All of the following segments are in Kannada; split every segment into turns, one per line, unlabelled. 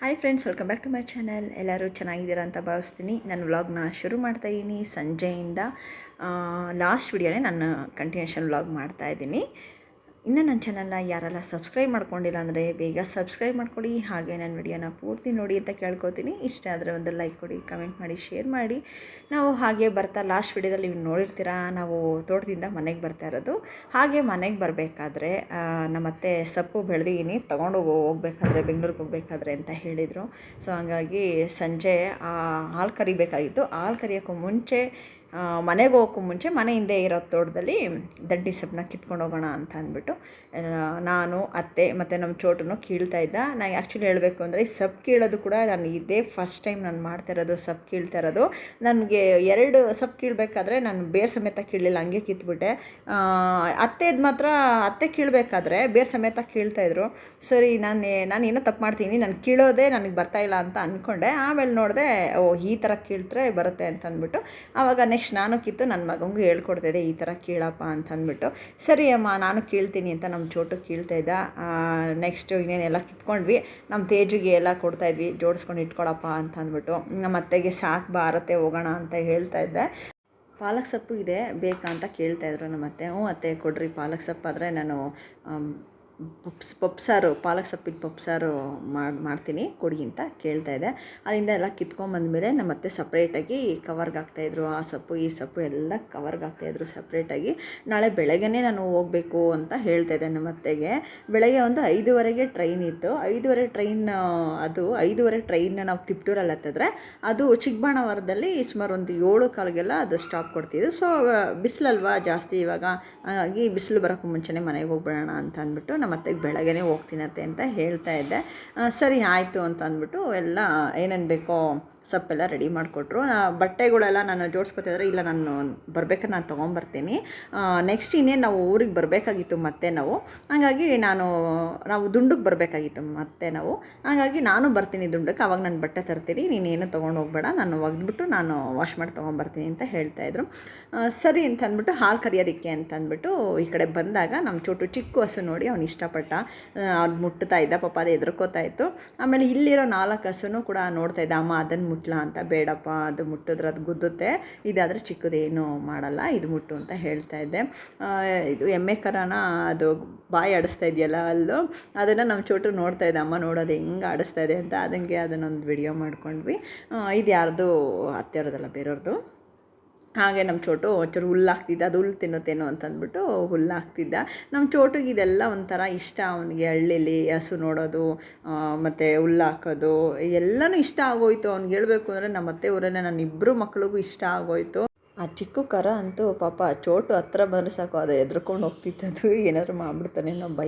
Hi friends welcome back to my channel ಎಲ್ಲರೂ ಚೆನ್ನಾಗಿದ್ದೀರಾ ಅಂತ ಭಾವಿಸ್ತೀನಿ. ನಾನು ವ್ಲಾಗ್ನ ಶುರು ಮಾಡ್ತಾ ಇದ್ದೀನಿ ಸಂಜೆಯಿಂದ ಲಾಸ್ಟ್ ವಿಡಿಯೋನೇ ನಾನು ಕಂಟಿನ್ಯೂಷನ್ ವ್ಲಾಗ್ ಮಾಡ್ತಾ ಇದ್ದೀನಿ ಇನ್ನು ನನ್ನ ಚಾನಲ್ನ ಯಾರೆಲ್ಲ ಸಬ್ಸ್ಕ್ರೈಬ್ ಮಾಡ್ಕೊಂಡಿಲ್ಲ ಅಂದರೆ ಬೇಗ ಸಬ್ಸ್ಕ್ರೈಬ್ ಮಾಡ್ಕೊಳ್ಳಿ. ಹಾಗೆ ನನ್ನ ವಿಡಿಯೋನ ಪೂರ್ತಿ ನೋಡಿ ಅಂತ ಕೇಳ್ಕೊತೀನಿ. ಇಷ್ಟ ಆದರೆ ಒಂದು ಲೈಕ್ ಕೊಡಿ, ಕಮೆಂಟ್ ಮಾಡಿ, ಶೇರ್ ಮಾಡಿ. ನಾವು ಹಾಗೆ ಬರ್ತಾ ಲಾಸ್ಟ್ ವಿಡಿಯೋದಲ್ಲಿ ನೀವು ನೋಡಿರ್ತೀರಾ, ನಾವು ತೋಟದಿಂದ ಮನೆಗೆ ಬರ್ತಾ ಇರೋದು. ಹಾಗೆ ಮನೆಗೆ ಬರಬೇಕಾದ್ರೆ ನಮ್ಮತ್ತೆ ಸೊಪ್ಪು ಬೆಳೆದಿದ್ದೀನಿ, ತೊಗೊಂಡು ಹೋಗ್ಬೇಕಾದ್ರೆ, ಬೆಂಗಳೂರಿಗೆ ಹೋಗ್ಬೇಕಾದ್ರೆ ಅಂತ ಹೇಳಿದರು. ಸೊ, ಹಂಗಾಗಿ ಸಂಜೆ ಹಾಲು ಕರಿಬೇಕಾಗಿತ್ತು. ಹಾಲು ಕರಿಯೋಕ್ಕೂ ಮುಂಚೆ ಮನೆಗೆ ಹೋಗೋಕ್ಕೂ ಮುಂಚೆ ಮನೆ ಹಿಂದೆ ಇರೋ ತೋಟದಲ್ಲಿ ದಂಡಿ ಸೊಪ್ಪನ್ನ ಕಿತ್ಕೊಂಡು ಹೋಗೋಣ ಅಂತ ಅಂದ್ಬಿಟ್ಟು ನಾನು, ಅತ್ತೆ ಮತ್ತು ನಮ್ಮ ಚೋಟನು ಕೀಳ್ತಾ ಇದ್ದ. ನಾನು ಆ್ಯಕ್ಚುಲಿ ಹೇಳಬೇಕು ಅಂದರೆ ಸೊಪ್ಪು ಕೀಳೋದು ಕೂಡ ನಾನು ಇದೇ ಫಸ್ಟ್ ಟೈಮ್ ನಾನು ಮಾಡ್ತಾ ಇರೋದು, ಸೊಪ್ಪು ಕೀಳ್ತಾ ಇರೋದು. ನನಗೆ ಎರಡು ಸಬ್ ಕೀಳಬೇಕಾದ್ರೆ ನಾನು ಬೇರೆ ಸಮೇತ ಕೀಳಲಿಲ್ಲ, ಹಂಗೆ ಕಿತ್ಬಿಟ್ಟೆ. ಅತ್ತೆದು ಮಾತ್ರ ಅತ್ತೆ ಕೀಳಬೇಕಾದ್ರೆ ಬೇರೆ ಸಮೇತ ಕೀಳ್ತಾಯಿದ್ರು ಸರಿ, ನಾನು ನಾನು ಏನೋ ತಪ್ಪು ಮಾಡ್ತೀನಿ, ನಾನು ಕೀಳೋದೇ ನನಗೆ ಬರ್ತಾ ಇಲ್ಲ ಅಂತ ಅಂದ್ಕೊಂಡೆ ಆಮೇಲೆ ನೋಡಿದೆ, ಓ, ಈ ಥರ ಕೀಳ್ತ್ರೆ ಬರುತ್ತೆ ಅಂತ ಅಂದ್ಬಿಟ್ಟು ಆವಾಗ ನೆಕ್ಸ್ಟ್ ನಾನು ಕಿತ್ತು ನನ್ನ ಮಗಂಗೂ ಹೇಳ್ಕೊಡ್ತಾಯಿದ್ದೆ ಈ ಥರ ಕೀಳಪ್ಪ ಅಂತ ಅಂದ್ಬಿಟ್ಟು ಸರಿ ಅಮ್ಮ, ನಾನು ಕೀಳ್ತೀನಿ ಅಂತ ನಮ್ಮ ಚೋಟು ಕೀಳ್ತಾ ಇದ್ದ. ನೆಕ್ಸ್ಟ್ ಇನ್ನೇನೆಲ್ಲ ಕಿತ್ಕೊಂಡ್ವಿ. ನಮ್ಮ ತೇಜಿಗೆ ಎಲ್ಲ ಕೊಡ್ತಾಯಿದ್ವಿ ಜೋಡಿಸ್ಕೊಂಡು ಇಟ್ಕೊಳಪ್ಪ ಅಂತ ಅಂದ್ಬಿಟ್ಟು ನಮ್ಮ ಅತ್ತೆಗೆ ಸಾಕು ಬಾರತ್ತೆ ಹೋಗೋಣ ಅಂತ ಹೇಳ್ತಾ ಇದ್ದೆ. ಪಾಲಕ್ ಸೊಪ್ಪು ಇದೆ, ಬೇಕಾ ಅಂತ ಕೇಳ್ತಾಯಿದ್ರು ನಮ್ಮ ಅತ್ತೆ. ಹ್ಞೂ ಅತ್ತೆ, ಕೊಡ್ರಿ ಪಾಲಕ್ ಸೊಪ್ಪು ಆದರೆ ನಾನು ಪಪ್ಪು ಸಾರು ಪಾಲಕ್ ಸೊಪ್ಪಿನ ಪಪ್ಪು ಸಾರು ಮಾಡಿ, ಮಾಡ್ತೀನಿ, ಕೊಡಿ ಅಂತ ಕೇಳ್ತಾ ಇದ್ದೆ ಅಲ್ಲಿಂದ ಎಲ್ಲ ಕಿತ್ಕೊಂಬಂದ್ಮೇಲೆ ನಮ್ಮ ಅತ್ತೆ ಸಪ್ರೇಟಾಗಿ ಕವರ್ಗೆ ಹಾಕ್ತಾಯಿದ್ರು ಆ ಸೊಪ್ಪು, ಈ ಸೊಪ್ಪು ಎಲ್ಲ ಕವರ್ಗೆ ಹಾಕ್ತಾಯಿದ್ರು ಸಪ್ರೇಟಾಗಿ. ನಾಳೆ ಬೆಳಗ್ಗೆನೇ ನಾನು ಹೋಗಬೇಕು ಅಂತ ಹೇಳ್ತಾ ಇದ್ದೆ ನಮ್ಮ ಅತ್ತೆಗೆ. ಬೆಳಗ್ಗೆ ಒಂದು ಐದುವರೆಗೆ ಟ್ರೈನ್ ಇತ್ತು. ಐದುವರೆ ಟ್ರೈನ್, ಅದು ಐದುವರೆ ಟ್ರೈನ್ನ ನಾವು ತಿಪ್ಟೂರಲ್ಲಿ ಹತ್ತಿದ್ರೆ, ಅದು ಚಿಕ್ಕಬಾಣವರದಲ್ಲಿ ಸುಮಾರು ಒಂದು ಏಳು ಕಾಲಿಗೆಲ್ಲ ಅದು ಸ್ಟಾಪ್ ಕೊಡ್ತಿದ್ದು ಸೊ, ಬಿಸಿಲಲ್ವಾ ಜಾಸ್ತಿ ಇವಾಗ? ಹಾಗಾಗಿ ಬಿಸಿಲು ಬರೋಕ್ಕೂ ಮುಂಚೆನೇ ಮನೆಗೆ ಹೋಗ್ಬಿಡೋಣ ಅಂತ ಅಂದ್ಬಿಟ್ಟು ನಮ್ಮ ಅತ್ತೆಗೆ ಬೆಳಗ್ಗೆ ಹೋಗ್ತೀನತ್ತೆ ಅಂತ ಹೇಳ್ತಾ ಇದ್ದೆ. ಸರಿ ಆಯಿತು ಅಂತ ಅಂದ್ಬಿಟ್ಟು ಎಲ್ಲ ಏನೇನು ಬೇಕೋ ಸೊಪ್ಪೆಲ್ಲ ರೆಡಿ ಮಾಡಿಕೊಟ್ರು. ಬಟ್ಟೆಗಳೆಲ್ಲ ನಾನು ಜೋಡಿಸ್ಕೊತಿದ್ರೆ ಇಲ್ಲ, ನಾನು ಬರ್ಬೇಕಾದ್ರೆ ನಾನು ತೊಗೊಂಬರ್ತೀನಿ. ನೆಕ್ಸ್ಟ್ ಇನ್ನೇನು ನಾವು ಊರಿಗೆ ಬರಬೇಕಾಗಿತ್ತು ಮತ್ತೆ ನಾವು. ಹಾಗಾಗಿ ನಾನು, ನಾವು ದುಂಡಕ್ಕೆ ಬರಬೇಕಾಗಿತ್ತು ಮತ್ತೆ ನಾವು. ಹಾಗಾಗಿ ನಾನು ಬರ್ತೀನಿ ದುಂಡಕ್ಕೆ, ಅವಾಗ ನಾನು ಬಟ್ಟೆ ತರ್ತೀನಿ. ನೀನೇನು ತೊಗೊಂಡು ಹೋಗ್ಬೇಡ, ನಾನು ಒಗೆದ್ಬಿಟ್ಟು ನಾನು ವಾಶ್ ಮಾಡಿ ತೊಗೊಂಬರ್ತೀನಿ ಅಂತ ಹೇಳ್ತಾಯಿದ್ರು ಸರಿ ಅಂತ ಅಂದ್ಬಿಟ್ಟು ಹಾಲು ಕರಿಯೋದಕ್ಕೆ ಅಂತ ಅಂದ್ಬಿಟ್ಟು ಈ ಕಡೆ ಬಂದಾಗ ನಮ್ಮ ಚೋಟು ಚಿಕ್ಕ ಹಸು ನೋಡಿ ಅವ್ನು ಇಷ್ಟಪಟ್ಟ ಅವ್ನು ಮುಟ್ತಾ ಇದ್ದ, ಪಾಪ ಅದು ಎದ್ರಕೋತಾ ಇತ್ತು. ಆಮೇಲೆ ಇಲ್ಲಿರೋ ನಾಲ್ಕು ಹಸುನೂ ಕೂಡ ನೋಡ್ತಾ ಇದ್ದ, ಅಮ್ಮ ಅದನ್ನು ಮುಟ್ಲಾ ಅಂತ ಬೇಡಪ್ಪ, ಅದು ಮುಟ್ಟಿದ್ರೆ ಅದು ಗುದ್ದುತ್ತೆ. ಇದಾದರೆ ಚಿಕ್ಕದೇನು ಮಾಡಲ್ಲ, ಇದು ಮುಟ್ಟು ಅಂತ ಹೇಳ್ತಾ ಇದ್ದೆ. ಇದು ಎಮ್ಮೆ ಕರನ, ಅದು ಬಾಯಿ ಆಡಿಸ್ತಾ ಇದೆಯಲ್ಲ ಅಲ್ಲೂ. ಅದನ್ನು ನಮ್ಮ ಚೋಟು ನೋಡ್ತಾ ಇದ್ದೆ, ಅಮ್ಮ ನೋಡೋದು ಹೆಂಗೆ ಆಡಿಸ್ತಾ ಇದೆ ಅಂತ, ಅದಂಗೆ ಅದನ್ನೊಂದು ವಿಡಿಯೋ ಮಾಡ್ಕೊಂಡ್ವಿ. ಇದು ಯಾರ್ದು ಹತ್ತಿರದಲ್ಲ ಬೇರೆಯವ್ರದ್ದು ಹಾಗೆ ನಮ್ಮ ಚೋಟು ಒಂಚೂರು ಹುಲ್ಲು ಹಾಕ್ತಿದ್ದ. ಅದು ಹುಲ್ಲು ತಿನ್ನುತ್ತೇನೋ ಅಂತಂದ್ಬಿಟ್ಟು ಹುಲ್ಲು ಹಾಕ್ತಿದ್ದ. ನಮ್ಮ ಚೋಟಿಗೆ ಇದೆಲ್ಲ ಒಂಥರ ಇಷ್ಟ. ಅವನಿಗೆ ಹಳ್ಳಿಲಿ ಹಸು ನೋಡೋದು ಮತ್ತು ಹುಲ್ಲು ಹಾಕೋದು ಎಲ್ಲನೂ ಇಷ್ಟ ಆಗೋಯ್ತು. ಅವ್ನಿಗೆ ಹೇಳಬೇಕು ಅಂದರೆ ನಮ್ಮ ಅತ್ತೆ ಊರಲ್ಲೇ ನನ್ನ ಇಬ್ಬರು ಮಕ್ಳಿಗೂ ಇಷ್ಟ ಆಗೋಯ್ತು. ಆ ಚಿಕ್ಕ ಕರ ಅಂತೂ ಪಾಪ ಚೋಟು ಹತ್ರ ಬಂದರೆ ಸಾಕು. ಅದು ಎದ್ರುಕೊಂಡು ಹೋಗ್ತಿತ್ತದು ಏನಾದರೂ ಮಾಡ್ಬಿಡ್ತಾನೆ ನಮ್ಮ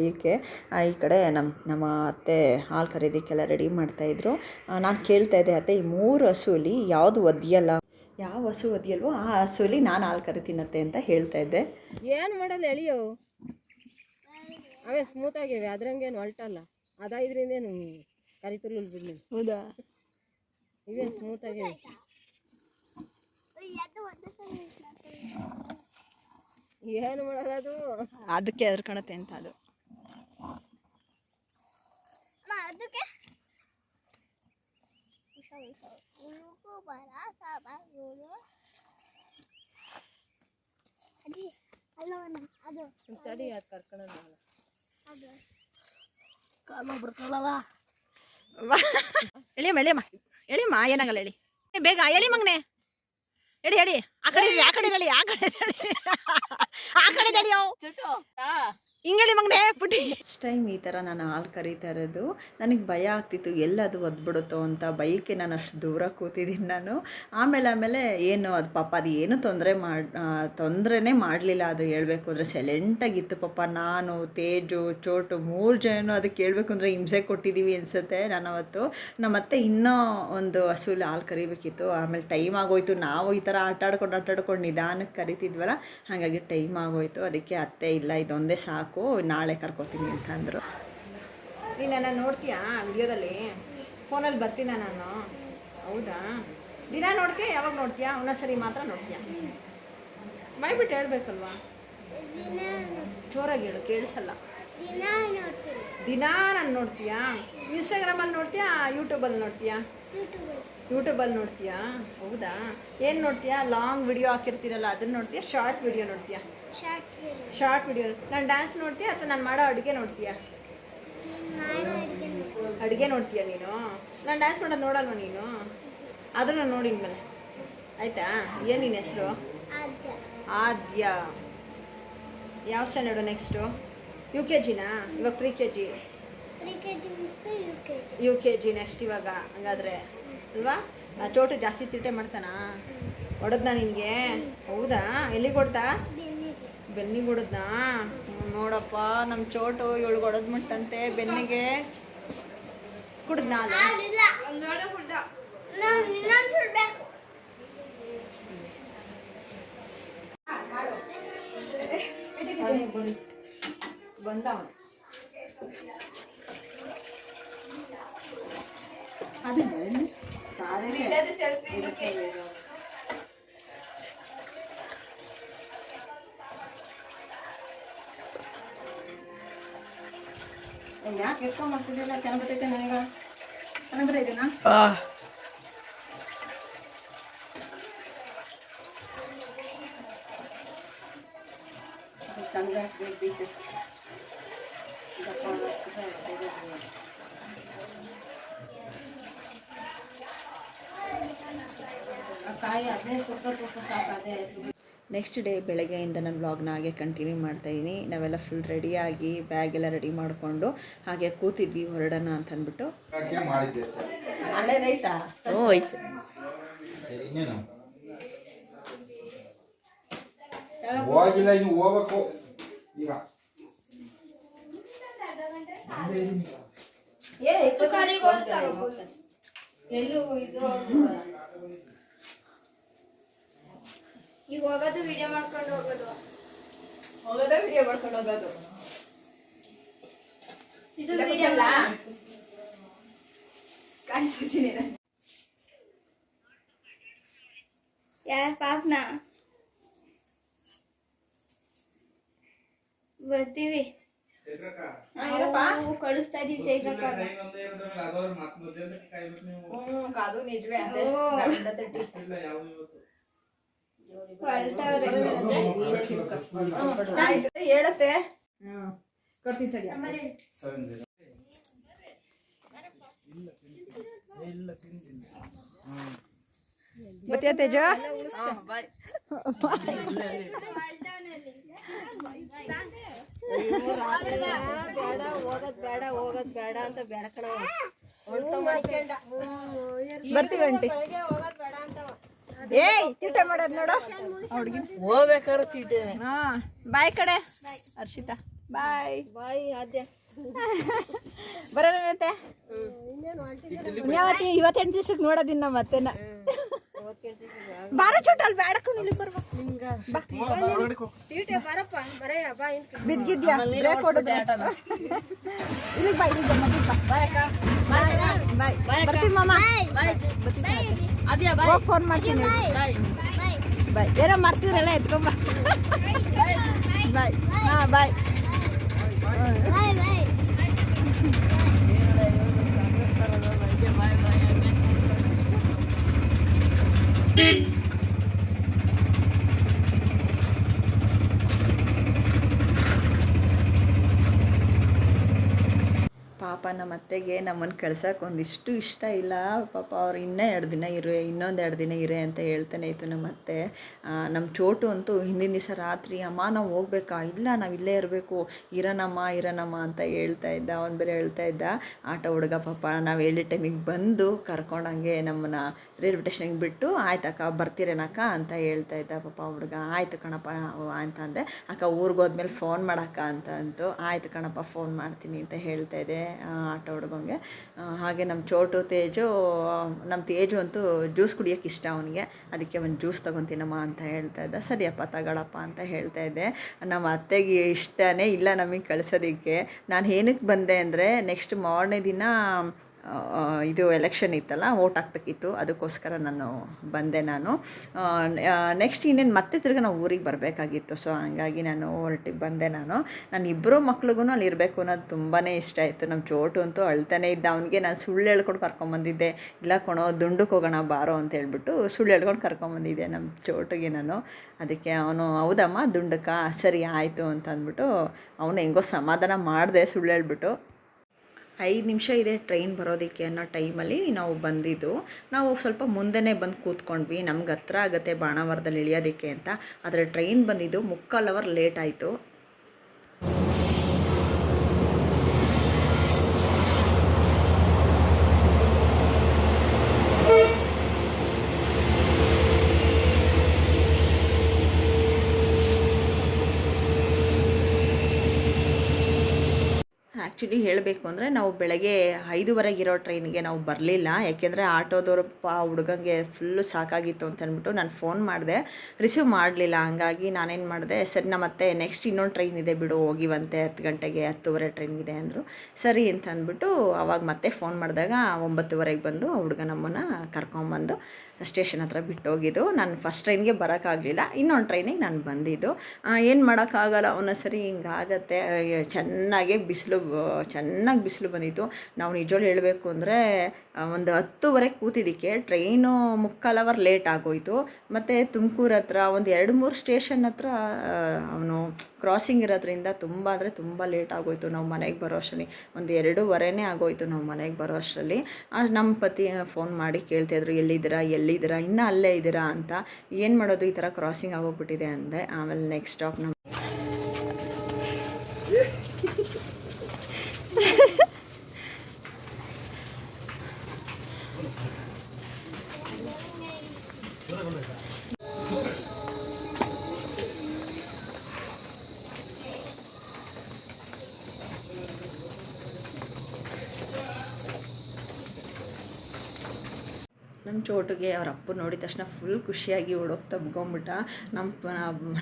ಆ, ಈ ಕಡೆ ನಮ್ಮ ನಮ್ಮ ಅತ್ತೆ ಹಾಲು ಖರೀದಿಕ್ಕೆಲ್ಲ ರೆಡಿ ಮಾಡ್ತಾಯಿದ್ರು ನಾನು ಕೇಳ್ತಾ ಇದ್ದೆ ಅತ್ತೆ ಈ ಮೂರು ಹಸುಲಿ ಯಾವುದು ಒದಿಯಲ್ಲ? ಯಾವ ಹಸು ಒದಿಯಲ್ವೋ ಆ ಹಸುಲಿ ನಾನು ಹಾಲು ತಿನ್ನತ್ತೆ ಅಂತ ಹೇಳ್ತಾ ಇದ್ದೆ.
ಏನು ಮಾಡಲ್ಲ ಎಳಿಯೋ? ಅವೇ ಸ್ಮೂತ್ ಆಗಿವೆ ಅದ್ರಂಗೇನು ಹೊಲ್ಟಲ್ಲ ಅದಾಗಿದ್ರಿಂದೇನು ಕರಿತಿರ್ಲಿಲ್ಲ ಬಿಡ್ಲಿ.
ಹೌದಾ?
ಇವೇ ಸ್ಮೂತ್ ಆಗಿವೆ. ಏನು ಮಾಡಲ್ಲ ಅದು?
ಅದಕ್ಕೆ ಎದ್ರಕಣತ್ತೆ ಅಂತ ಅದು.
ತಡಿ, ಅದು ಕರ್ಕೊಳ್ಳೋಣ
ಎಳಿಯಮ್ಮ ಎಳಿಯಮ್ಮ ಎಳಿಯಮ್ಮ ಏನಾಗಲ್ಲ ಹೇಳಿ. ಬೇಗ ಎಳಿ ಮಗನೆ. ಎಡಿ ಎಡಿ ಆ ಕಡೆ ಆ ಕಡೆ ಎಳಿ, ಆ ಕಡೆ ಎಳಿ. ಆ ಕಡೆ ಎಳಿಯೋ ಹಿಂಗಳಿ ಮಗನೇ, ಪುಟ್ಟಿ. ಫಸ್ಟ್ ಟೈಮ್ ಈ ಥರ ನಾನು ಹಾಲು ಕರೀತಾ ಇರೋದು. ನನಗೆ ಭಯ ಆಗ್ತಿತ್ತು ಎಲ್ಲದು ಒದ್ಬಿಡುತ್ತೋ ಅಂತ. ಭಯಕ್ಕೆ ನಾನು ಅಷ್ಟು ದೂರ ಕೂತಿದ್ದೀನಿ ನಾನು. ಆಮೇಲೆ ಆಮೇಲೆ ಏನು, ಅದು ಪಾಪ ಅದು ಏನು ತೊಂದರೆ ಮಾಡಿ ತೊಂದರೆನೇ ಮಾಡಲಿಲ್ಲ ಅದು ಹೇಳಬೇಕು ಅಂದರೆ ಸೆಲೆಂಟಾಗಿತ್ತು ಪಾಪ. ನಾನು, ತೇಜು, ಚೋಟು ಮೂರು ಜನ ಅದಕ್ಕೆ ಹೇಳ್ಬೇಕು ಅಂದರೆ ಹಿಂಸೆ ಕೊಟ್ಟಿದ್ದೀವಿ ಅನಿಸುತ್ತೆ ನಾನು ಅವತ್ತು ನಮ್ಮತ್ತೆ ಇನ್ನೂ ಒಂದು ಹಸುಲಿ ಹಾಲು ಕರಿಬೇಕಿತ್ತು. ಆಮೇಲೆ ಟೈಮ್ ಆಗೋಯ್ತು. ನಾವು ಈ ಥರ ಆಟಾಡ್ಕೊಂಡು ಆಟಾಡ್ಕೊಂಡು ನಿಧಾನಕ್ಕೆ ಕರಿತಿದ್ವಲ್ಲ, ಹಾಗಾಗಿ ಟೈಮ್ ಆಗೋಯ್ತು. ಅದಕ್ಕೆ ಅತ್ತೆ ಇಲ್ಲ, ಇದೊಂದೇ ಸಾಕು. ನಾಳೆ ಕರ್ಕೋತೀನಿ ಅಂತ ಅಂದರು. ನೀನು ನನ್ನ ನೋಡ್ತೀಯಾ ವಿಡಿಯೋದಲ್ಲಿ? ಫೋನಲ್ಲಿ ಬರ್ತೀನ ನಾನು? ಹೌದಾ? ದಿನ ನೋಡ್ತೀಯಾ ಯಾವಾಗ ನೋಡ್ತೀಯಾ? ಒಂದೊಂದ್ಸರಿ ಮಾತ್ರ ನೋಡ್ತೀಯಾ? ಮಾಡಿಬಿಟ್ಟು ಹೇಳ್ಬೇಕಲ್ವಾ? ಜೋರಾಗಿ ಹೇಳು ಕೇಳಿಸಲ್ಲ. ದಿನಾ ನಾನು ನೋಡ್ತೀಯಾ? ಇನ್ಸ್ಟಾಗ್ರಾಮಲ್ಲಿ ನೋಡ್ತೀಯಾ ಯೂಟ್ಯೂಬಲ್ಲಿ ನೋಡ್ತೀಯಾ? ಯೂಟ್ಯೂಬಲ್ಲಿ ನೋಡ್ತೀಯಾ? ಹೌದಾ? ಏನು ನೋಡ್ತೀಯಾ? ಲಾಂಗ್ ವಿಡಿಯೋ ಹಾಕಿರ್ತೀರಲ್ಲ ಅದನ್ನ ನೋಡ್ತೀಯಾ? Short video ನೋಡ್ತೀಯಾ? Short video. ನಾನು ಡ್ಯಾನ್ಸ್ ನೋಡ್ತೀಯಾ ಅಥವಾ ನಾನು ಮಾಡೋ ಅಡುಗೆ ನೋಡ್ತೀಯಾ? ಅಡುಗೆ ನೋಡ್ತೀಯಾ ನೀನು? ನಾನು ಡ್ಯಾನ್ಸ್ ಮಾಡೋದು ನೋಡಲ್ವ ನೀನು? ಅದನ್ನು ನೋಡಿ ಮೇಲೆ ಆಯಿತಾ? ಏನು ನಿನ್ನ ಹೆಸರು? ಆದ್ಯ. ಯಾವ ಸ್ಟ್ಯಾಂಡರ್ಡು ನೆಕ್ಸ್ಟು ಯು ಕೆ ಜಿನಾ? ಇವಾಗ pre K G? U K G. Next ಇವಾಗ ಹಂಗಾದ್ರೆ. ಅಲ್ವಾ? ಆ ಚೋಟು ಜಾಸ್ತಿ ತಿಟ್ಟೆ ಮಾಡ್ತಾನಾ? ಹೊಡೆದ್ನಾ ನಿನಗೆ? ಹೌದಾ? ಎಲ್ಲಿಗೆ ಕೊಡ್ತಾ ಬೆನ್ನಿಗೆ ಹೊಡೆದ್ನಾ? ನೋಡಪ್ಪ ನಮ್ಮ ಚೋಟು ಇವಳಿಗೆ ಹೊಡೆದ್ ಮುಟ್ಟಂತೆ ಬೆನ್ನಿಗೆ. ಕುಡ್ದ್ನಾ ಬಂದ ಯಾಕೆ ಎತ್ಕೊಂಡ್ ಮಾಡ್ತಿದ್ದಿಲ್ಲ ಚೆನ್ನಾಗಿ ಬರ್ತೈತೆ ನನಗ ಚೆನ್ನಾಗಿ ಬರ್ತೈತೆನಾ ಸಣ್ಣ ಬೇಕೈತೆ ಕಾಯಿ ಅದೇ ತುಪ್ಪ ತುಪ್ಪ ಸಾಕು ಅದೇ ನೆಕ್ಸ್ಟ್ ಡೇ ಬೆಳಗ್ಗೆಯಿಂದ ನಾನು ಬ್ಲಾಗ್ನ ಹಾಗೆ ಕಂಟಿನ್ಯೂ ಮಾಡ್ತಾಯಿದ್ದೀನಿ ನಾವೆಲ್ಲ ಫುಲ್ ರೆಡಿಯಾಗಿ ಬ್ಯಾಗ್ ಎಲ್ಲ ರೆಡಿ ಮಾಡಿಕೊಂಡು ಹಾಗೆ ಕೂತಿದ್ವಿ ಹೊರಡೋಣ ಅಂತ ಅಂದ್ಬಿಟ್ಟು
ಎಲ್ಲೂ ಮಾಡಿದ್ದೆ
ಅಲ್ಲೇದೈತಾ
ಹ್ಞೂ ಐತೆ
ಸರಿ, ಇನ್ನೇನು ಹೋಗಿಲ್ಲ ಇನ್ನು ಹೋಗ್ಬೇಕು ಈಗ
ಎಲ್ಲೂ ಇದು
ಈಗ ಹೋಗೋದು ವಿಡಿಯೋ ಮಾಡ್ಕೊಂಡು ಹೋಗೋದು.
ಹೋಗೋದ ವಿಡಿಯೋ ಮಾಡ್ಕೊಂಡು ಹೋಗೋದು.
ಇದು ವಿಡಿಯೋ ಅಲ್ಲ.
ಕಾಣಿಸ್ತೀನಿ
ಯಾರ ಪಾಪ್ನ? ಬರ್ತೀವಿ. ಕಳಿಸ್ತಾ ಇದೀವಿ ಚೈತ್ರಕ್ಕ
ಹ್ಞೂ ಕಾದು ನಿಜವೇ ಅಂತೆ
ಓ.
ಗಂಡ ತಟ್ಟಿ
ಹೊರಟವ್ರೆ
ಆಯ್ತು ಹೇಳತ್ತೆ ಕೊಡ್ತೀನಿ ತೇಜ
ಬೇಡ ಹೋಗೋದ್ ಬೇಡ ಹೋಗೋದ್ ಬೇಡ ಅಂತ ಬೇಡ ಕಣ
ಬರ್ತೀವಿ ಆಂಟಿ. ಏಯ್ ತೀಟೆ ಮಾಡೋದು ನೋಡು. ಹುಡುಗಿ
ಹೋಗ್ಬೇಕಾದ್ರೆ ತೀಟೆ.
ಹಾ ಬಾಯ್ ಕಡೆ. ಹರ್ಷಿತಾ ಬಾಯ್.
ಬಾಯ್ ಅದೇ
ಬರೋಣಂತೆ ಇವತ್ತೆಂಟು ದಿವ್ಸಕ್ಕೆ ನೋಡೋದಿನ್ನ ಮತ್ತೆನ? ಬಾರೋ ಚೋಟ ಅಲ್ಲಿ ಬೇಡ ಇಲ್ಲಿ ಬರ್ಬೇಕು
ತೀಟೆ ಬರಪ್ಪ ಬರಯ್ಯ ಬಾ
ಬಿದ್ದಿದ್ಯಾ ಬ್ರೇಕ್ ಹೊಡೆದ್ರೆ ಇಲ್ಲಿಗೆ ಬಾ ಇಲ್ಲಿಗೆ ಬಾ ಬಾಯ್ ಬರ್ತೀವಿ ಮಾಮ
ಅದ್ಯಾ
ಹೋಗಿ ಫೋನ್ ಮಾಡ್ತೀನಿ ಬಾಯ್ ಏನೋ ಮರ್ತಿದ್ರಲ್ಲ ಎತ್ಕೊಂಬ ಬಾಯ್ ಹಾಂ ಬಾಯ್ ನಮ್ಮ ಅತ್ತೆಗೆ ನಮ್ಮನ್ನು ಕಳ್ಸೋಕೆ ಒಂದಿಷ್ಟು ಇಷ್ಟ ಇಲ್ಲ. ಪಾಪ ಅವ್ರು ಇನ್ನೂ ಎರಡು ದಿನ ಇರು, ಇನ್ನೊಂದು ಎರಡು ದಿನ ಇರೇ ಅಂತ ಹೇಳ್ತಾನೆ ಇತ್ತು ನಮ್ಮ ಅತ್ತೆ. ನಮ್ಮ ಚೋಟು ಅಂತೂ ಹಿಂದಿನ ದಿವಸ ರಾತ್ರಿ, ಅಮ್ಮ, ನಾವು ಹೋಗ್ಬೇಕಾ? ಇಲ್ಲ, ನಾವು ಇಲ್ಲೇ ಇರಬೇಕು. ಇರೋಣಮ್ಮ ಇರೋಣಮ್ಮ ಅಂತ ಹೇಳ್ತಾ ಇದ್ದ, ಅವ್ನು ಬೇರೆ ಹೇಳ್ತಾ ಇದ್ದ. ಆಟೋ ಹುಡುಗ ಪಾಪ ನಾವು ಹೇಳಿದ ಟೈಮಿಗೆ ಬಂದು ಕರ್ಕೊಂಡಂಗೆ ನಮ್ಮನ್ನ ರೈಲ್ವೆ ಸ್ಟೇಷನ್ಗೆ ಬಿಟ್ಟು, ಆಯ್ತಕ್ಕ, ಬರ್ತೀರೇನಕ್ಕ? ಅಂತ ಹೇಳ್ತಾ ಇದ್ದ ಪಾಪ ಹುಡುಗ. ಆಯ್ತು ಕಣಪ್ಪ ಅಂತ ಅಂದೆ. ಅಕ್ಕ, ಊರಿಗೆ ಹೋದ್ಮೇಲೆ ಫೋನ್ ಮಾಡಕ್ಕ ಅಂತ ಅಂತು. ಆಯ್ತು ಕಣಪ್ಪ, ಫೋನ್ ಮಾಡ್ತೀನಿ, ಅಂತ ಹೇಳ್ತಾ ಇದ್ದೆ. ಆಟೋ ಹುಡುಗಂಗೆ ಹಾಗೆ ನಮ್ಮ ಚೋಟು ತೇಜು ನಮ್ಮ ತೇಜು ಅಂತೂ ಜ್ಯೂಸ್ ಕುಡಿಯೋಕೆ ಇಷ್ಟ ಅವನಿಗೆ. ಅದಕ್ಕೆ ಒಂದು ಜ್ಯೂಸ್ ತೊಗೊತೀನಮ್ಮ ಅಂತ ಹೇಳ್ತಾ ಇದ್ದ. ಸರಿಯಪ್ಪ, ತಗೊಳಪ್ಪ ಅಂತ ಹೇಳ್ತಾ ಇದ್ದೆ. ನಮ್ಮ ಅತ್ತೆಗೆ ಇಷ್ಟನೇ ಇಲ್ಲ ನಮಗೆ ಕಳಿಸೋದಕ್ಕೆ. ನಾನು ಏನಕ್ಕೆ ಬಂದೆ ಅಂದರೆ ನೆಕ್ಸ್ಟ್ ಮಾರ್ನೇ ದಿನ ಇದು ಎಲೆಕ್ಷನ್ ಇತ್ತಲ್ಲ ವೋಟ್ ಹಾಕ್ಬೇಕಿತ್ತು. ಅದಕ್ಕೋಸ್ಕರ ನಾನು ಬಂದೆ ನಾನು. ನೆಕ್ಸ್ಟ್ ಇನ್ನೇನು ಮತ್ತೆ ತಿರ್ಗಿ ನಾವು ಊರಿಗೆ ಬರಬೇಕಾಗಿತ್ತು. ಸೊ ಹಂಗಾಗಿ ನಾನು ಹೊರಟಿಗೆ ಬಂದೆ ನಾನು. ನನ್ನ ಇಬ್ಬರು ಮಕ್ಳಿಗೂ ಅಲ್ಲಿ ಇರಬೇಕು ಅನ್ನೋದು ತುಂಬಾ ಇಷ್ಟ ಆಯಿತು. ನಮ್ಮ ಚೋಟು ಅಂತೂ ಅಳ್ತಾನೆ ಇದ್ದ. ಅವನಿಗೆ ನಾನು ಸುಳ್ಳು ಹೇಳ್ಕೊಂಡು ಕರ್ಕೊಂಬಂದಿದ್ದೆ ಇಲ್ಲ ಕೊಣೋ ದುಂಡಕ್ಕೆ ಹೋಗೋಣ, ಬಾರೋ ಅಂತ ಹೇಳ್ಬಿಟ್ಟು ಸುಳ್ಳು ಹೇಳ್ಕೊಂಡು ಕರ್ಕೊಂಬಂದಿದ್ದೆ ನಮ್ಮ ಚೋಟಿಗೆ ನಾನು. ಅದಕ್ಕೆ ಅವನು, ಹೌದಮ್ಮ, ದುಂಡಕ್ಕ, ಸರಿ, ಆಯಿತು ಅಂತ ಅಂದ್ಬಿಟ್ಟು ಅವನು ಹೆಂಗೋ ಸಮಾಧಾನ ಮಾಡಿದೆ ಸುಳ್ಳು ಹೇಳ್ಬಿಟ್ಟು. ಐದು ನಿಮಿಷ ಇದೆ ಟ್ರೈನ್ ಬರೋದಕ್ಕೆ ಅನ್ನೋ ಟೈಮಲ್ಲಿ ನಾವು ಬಂದಿದ್ದು. ನಾವು ಸ್ವಲ್ಪ ಮುಂದೆನೇ ಬಂದು ಕೂತ್ಕೊಂಡ್ವಿ. ನಮ್ಗೆ ಹತ್ರ ಆಗುತ್ತೆ ಬಾಣಾವರದಲ್ಲಿ ಇಳಿಯೋದಕ್ಕೆ ಅಂತ. ಆದರೆ ಟ್ರೈನ್ ಬಂದಿದ್ದು ಮುಕ್ಕಾಲು ಅವರ್ ಲೇಟ್ ಆಯಿತು. ಆ್ಯಕ್ಚುಲಿ ಹೇಳಬೇಕು ಅಂದರೆ ನಾವು ಬೆಳಗ್ಗೆ ಐದುವರೆಗೆ ಇರೋ ಟ್ರೈನಿಗೆ ನಾವು ಬರಲಿಲ್ಲ. ಯಾಕೆಂದರೆ ಆಟೋದವ್ರ ಪಾ ಹುಡುಗಂಗೆ ಫುಲ್ಲು ಸಾಕಾಗಿತ್ತು ಅಂತ ಅಂದ್ಬಿಟ್ಟು ನಾನು ಫೋನ್ ಮಾಡಿದೆ. ರಿಸೀವ್ ಮಾಡಲಿಲ್ಲ. ಹಂಗಾಗಿ ನಾನೇನು ಮಾಡಿದೆ, ಸರಿ ನಾ ಮತ್ತೆ ನೆಕ್ಸ್ಟ್ ಇನ್ನೊಂದು ಟ್ರೈನ್ ಇದೆ ಬಿಡು, ಹೋಗಿವಂತೆ ಹತ್ತು ಗಂಟೆಗೆ, ಹತ್ತುವರೆ ಟ್ರೈನ್ ಇದೆ ಅಂದರು. ಸರಿ ಅಂತ ಅಂದ್ಬಿಟ್ಟು ಅವಾಗ ಮತ್ತೆ ಫೋನ್ ಮಾಡಿದಾಗ ಒಂಬತ್ತುವರೆಗೆ ಬಂದು ಆ ಹುಡುಗ ನಮ್ಮನ್ನು ಕರ್ಕೊಂಬಂದು ಸ್ಟೇಷನ್ ಹತ್ರ ಬಿಟ್ಟು ಹೋಗಿದ್ದು ನಾನು ಫಸ್ಟ್ ಟ್ರೈನ್ಗೆ ಬರೋಕ್ಕಾಗಲಿಲ್ಲ. ಇನ್ನೊಂದು ಟ್ರೈನಿಗೆ ನಾನು ಬಂದಿದ್ದು. ಏನು ಮಾಡೋಕ್ಕಾಗಲ್ಲ. ಒಂದೊಂದು ಸರಿ ಹಿಂಗಾಗತ್ತೆ. ಚೆನ್ನಾಗೆ ಬಿಸಿಲು ಚೆನ್ನಾಗಿ ಬಿಸಿಲು ಬಂದಿತ್ತು. ನಾವು ನಿಜವಾಗ್ಲೂ ಹೇಳಬೇಕು ಅಂದರೆ ಒಂದು ಹತ್ತುವರೆಗೆ ಕೂತಿದ್ದಕ್ಕೆ ಟ್ರೈನು ಮುಕ್ಕಾಲು ಅವರ್ ಲೇಟ್ ಆಗೋಯ್ತು. ಮತ್ತು ತುಮಕೂರು ಹತ್ರ ಒಂದು ಎರಡು ಮೂರು ಸ್ಟೇಷನ್ ಹತ್ರ ಅವನು ಕ್ರಾಸಿಂಗ್ ಇರೋದ್ರಿಂದ ತುಂಬ ಅಂದರೆ ತುಂಬ ಲೇಟ್ ಆಗೋಯ್ತು ನಾವು ಮನೆಗೆ ಬರೋ ಅಷ್ಟರಲ್ಲಿ. ಒಂದು ಎರಡೂವರೆನೇ ಆಗೋಯ್ತು ನಾವು ಮನೆಗೆ ಬರೋ ಅಷ್ಟರಲ್ಲಿ. ನಮ್ಮ ಪತಿ ಫೋನ್ ಮಾಡಿ ಕೇಳ್ತಾಯಿದ್ರು ಎಲ್ಲಿದ್ದೀರಾ ಎಲ್ಲಿದ್ದೀರಾ, ಇನ್ನೂ ಅಲ್ಲೇ ಇದ್ದೀರಾ ಅಂತ. ಏನು ಮಾಡೋದು ಈ ಥರ ಕ್ರಾಸಿಂಗ್ ಆಗೋಗ್ಬಿಟ್ಟಿದೆ ಅಂದೆ. ಆಮೇಲೆ ನೆಕ್ಸ್ಟ್ ಸ್ಟಾಪ್ ನಮ್ಮ 最高。ಚೋಟಿಗೆ ಅವ್ರ ಅಪ್ಪ ನೋಡಿದ ತಕ್ಷಣ ಫುಲ್ ಖುಷಿಯಾಗಿ ಓಡೋಗಿ ತಬ್ಕೊಂಬಿಟ್ಟ. ನಮ್ಮ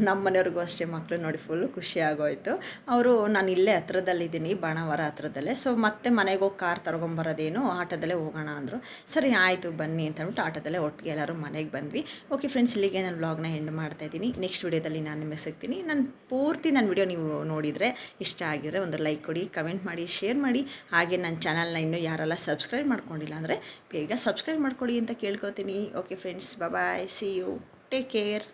ನಮ್ಮ ಮನೆಯವ್ರಿಗೂ ಅಷ್ಟೇ ಮಕ್ಕಳು ನೋಡಿ ಫುಲ್ ಖುಷಿ ಆಗೋಯ್ತು. ಅವರು, ನಾನು ಇಲ್ಲೇ ಹತ್ರದಲ್ಲಿದ್ದೀನಿ, ಬಾಣಾವರ ಹತ್ರದಲ್ಲೇ. ಸೊ ಮತ್ತೆ ಮನೆಗೆ ಹೋಗಿ ಕಾರ್ ತಗೊಂಬರೋದೇನು ಆಟೋದಲ್ಲೇ ಹೋಗೋಣ ಅಂದರು. ಸರಿ, ಆಯಿತು, ಬನ್ನಿ ಅಂತ ಅಂದ್ಬಿಟ್ಟು ಆಟೋದಲ್ಲೇ ಒಟ್ಟಿಗೆ ಎಲ್ಲರೂ ಮನೆಗೆ ಬಂದ್ವಿ. ಓಕೆ ಫ್ರೆಂಡ್ಸ್ ಇಲ್ಲಿಗೆ ನಾನು ವ್ಲಾಗ್ನ ಎಂಡ್ ಮಾಡ್ತಾ ಇದ್ದೀನಿ. ನೆಕ್ಸ್ಟ್ ವಿಡಿಯೋದಲ್ಲಿ ನಾನು ನಿಮಗೆ ಸಿಗ್ತೀನಿ. ನಾನು ಪೂರ್ತಿ ನನ್ನ ವಿಡಿಯೋ ನೀವು ನೋಡಿದರೆ ಇಷ್ಟ ಆಗಿದ್ರೆ ಒಂದು ಲೈಕ್ ಕೊಡಿ ಕಮೆಂಟ್ ಮಾಡಿ ಶೇರ್ ಮಾಡಿ. ಹಾಗೆ ನನ್ನ ಚಾನಲ್ನ ಇನ್ನೂ ಯಾರೆಲ್ಲ ಸಬ್ಸ್ಕ್ರೈಬ್ ಮಾಡ್ಕೊಂಡಿಲ್ಲ ಅಂದರೆ ಬೇಗ ಸಬ್ಸ್ಕ್ರೈಬ್ ಮಾಡ್ಕೊಳ್ಳಿ ಅಂತ ಕೇಳ್ಕೊತೀನಿ okay friends bye see you take care